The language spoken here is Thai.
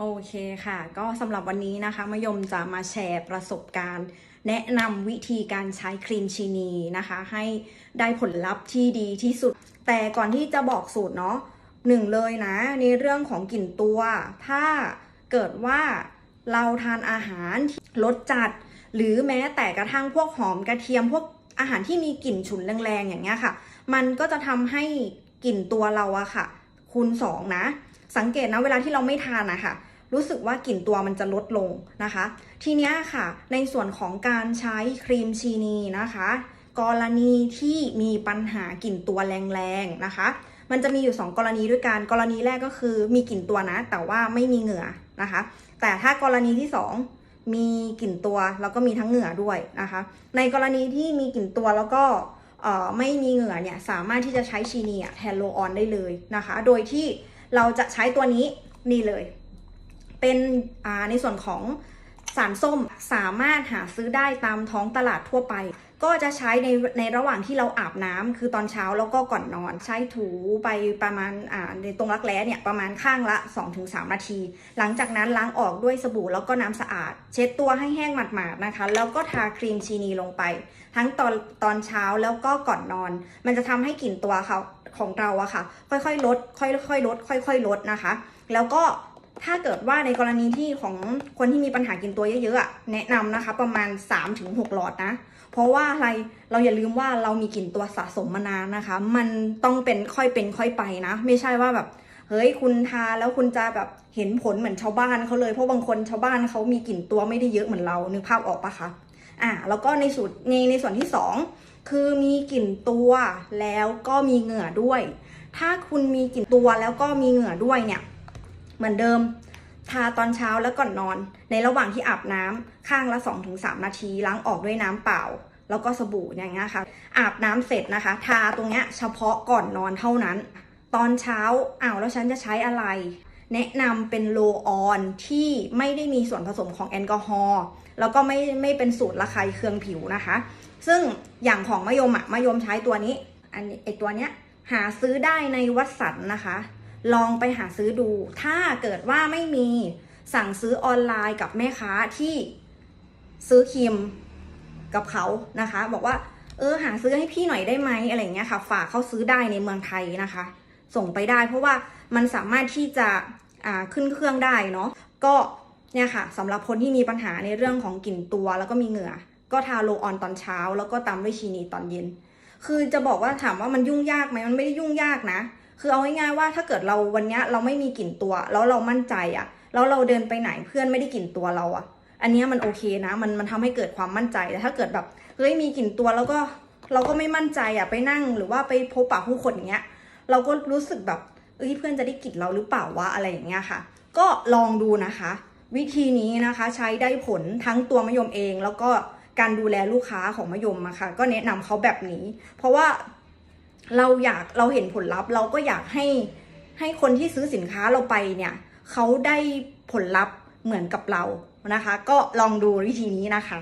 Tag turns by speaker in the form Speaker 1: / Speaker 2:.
Speaker 1: โอเคค่ะ ก็สำหรับวันนี้นะคะมยมจะมาแชร์ประสบการณ์ แนะนำวิธีการใช้ครีมชีนีนะคะ ให้ได้ผลลัพธ์ที่ดีที่สุด แต่ก่อนที่จะบอกสูตรเนาะหนึ่งเลยนะ ในเรื่องของกลิ่นตัว ถ้าเกิดว่าเราทานอาหารรสจัด หรือแม้แต่กระทั่งพวกหอมกระเทียมพวกอาหารที่มีกลิ่นฉุนแรงๆอย่างเงี้ยค่ะ มันก็จะทำให้กลิ่นตัวเราอะค่ะ คูณสองนะ สังเกตนะเวลาที่เราไม่ทานนะค่ะ รู้สึกว่ากลิ่นตัวมันจะลดลงนะคะ ทีนี้ค่ะ ในส่วนของการใช้ครีมชีนีนะคะ กรณีที่มีปัญหากลิ่นตัวแรงๆนะคะ มันจะมีอยู่ 2 กรณีด้วยกันกรณีแรกก็คือมีกลิ่นตัวนะ แต่ว่าไม่มีเหงื่อนะคะ แต่ถ้ากรณีที่ 2 มีกลิ่นตัวแล้วก็มีทั้งเหงื่อด้วยนะคะ ในกรณีที่มีกลิ่นตัวแล้วก็ไม่มีเหงื่อเนี่ยสามารถที่จะใช้ชีนีแทนโรลออนได้เลยนะคะ โดยที่เราจะใช้ตัวนี้นี่เลย เป็นในส่วนของสารส้มสามารถหาซื้อได้ตามท้องตลาดทั่วไป ก็จะใช้ในในระหว่างที่เราอาบน้ำคือตอนเช้าแล้วก็ก่อนนอน ใช้ถูไปประมาณอ่าในตรงรักแร้เนี่ยประมาณข้างละ 2-3 นาที หลังจากนั้นล้างออกด้วยสบู่แล้วก็น้ำสะอาด เช็ดตัวให้แห้งหมาดๆนะคะ แล้วก็ทาครีมชีนีลงไป ทั้งตอนตอนเช้าแล้วก็ก่อนนอน มันจะทำให้กลิ่นตัวเขาของเราอะค่ะ ค่อยๆลด ค่อยๆลด ค่อยๆลดนะคะ แล้วก็ ถ้าเกิดว่าในกรณีที่ของคนที่มีปัญหากินตัวเยอะๆอะแนะนำนะคะ ประมาณ 3-6 หลอดนะ เพราะว่าอะไรเราอย่าลืมว่าเรามีกลิ่นตัวสะสมมานานนะคะ มันต้องเป็นค่อยเป็นค่อยไปนะ ไม่ใช่ว่าแบบเฮ้ยคุณทาแล้วคุณจะแบบเห็นผลเหมือนชาวบ้านเขาเลยเพราะบางคนชาวบ้านเขามีกลิ่นตัวไม่ได้เยอะเหมือนเรานึกภาพออกปะคะอะแล้วก็ในสูตรในในส่วนที่สองคือมีกลิ่นตัวแล้วก็มีเหงื่อด้วย ถ้าคุณมีกลิ่นตัวแล้วก็มีเหงื่อด้วยเนี่ย เหมือนเดิม ทาตอนเช้าแล้วก่อนนอน ในระหว่างที่อาบน้ำข้างละ 2-3 นาทีล้างออกด้วยน้ำเปล่า แล้วก็สบู่อย่างเงี้ยค่ะ อาบน้ำเสร็จนะคะ ทาตรงเนี้ยเฉพาะก่อนนอนเท่านั้น ตอนเช้าอ้าวแล้วฉันจะใช้อะไร แนะนำเป็นโลออนที่ไม่ได้มีส่วนผสมของแอลกอฮอล์แล้วก็ไม่ไม่เป็นสูตรระคายเคืองผิวนะคะ ซึ่งอย่างของมะยมอะมะยมใช้ตัวนี้ อันนี้ไอตัวเนี้ยหาซื้อได้ในวัดสันนะคะ ลองไปหาซื้อดู ถ้าเกิดว่าไม่มีสั่งซื้อออนไลน์กับแม่ค้าที่ซื้อครีมกับเขานะคะ บอกว่า เออหาซื้อให้พี่หน่อยได้ไหมอะไรเงี้ยค่ะ ฝากเขาซื้อได้ในเมืองไทยนะคะ ส่งไปได้ เพราะว่ามันสามารถที่จะอ่าขึ้นเครื่องได้เนาะก็เนี่ยค่ะสำหรับคนที่มีปัญหาในเรื่องของกลิ่นตัวแล้วก็มีเหงื่อ ก็ทาโลออนตอนเช้า แล้วก็ตามด้วยชีนีตอนเย็น คือจะบอกว่าถามว่ามันยุ่งยากไหมมันไม่ได้ยุ่งยากนะ คือเอาง่ายๆว่าถ้าเกิดเราวันนี้เราไม่มีกลิ่นตัว แล้วเรามั่นใจอะแล้วเราเดินไปไหนเพื่อนไม่ได้กลิ่นตัวเราอะอันนี้มันโอเคนะ มันมันทำให้เกิดความมั่นใจแต่ถ้าเกิดแบบเฮ้ยมีกลิ่นตัวแล้วก็เราก็ไม่มั่นใจอะไปนั่งหรือว่าไปพบปะผู้คนอย่างเงี้ย เราก็รู้สึกแบบเอ้ยเพื่อนจะได้กลิ่นเราหรือเปล่าวะอะไรอย่างเงี้ยค่ะ ก็ลองดูนะคะ วิธีนี้นะคะใช้ได้ผลทั้งตัวมะยมเอง แล้วก็การดูแลลูกค้าของมะยมอะค่ะก็แนะนำเขาแบบนี้ เพราะว่า เราอยากเราเห็นผลลัพธ์ เราก็อยากให้ให้คนที่ซื้อสินค้าเราไปเนี่ยเขาได้ผลลัพธ์เหมือนกับเรานะคะ ก็ลองดูวิธีนี้นะคะ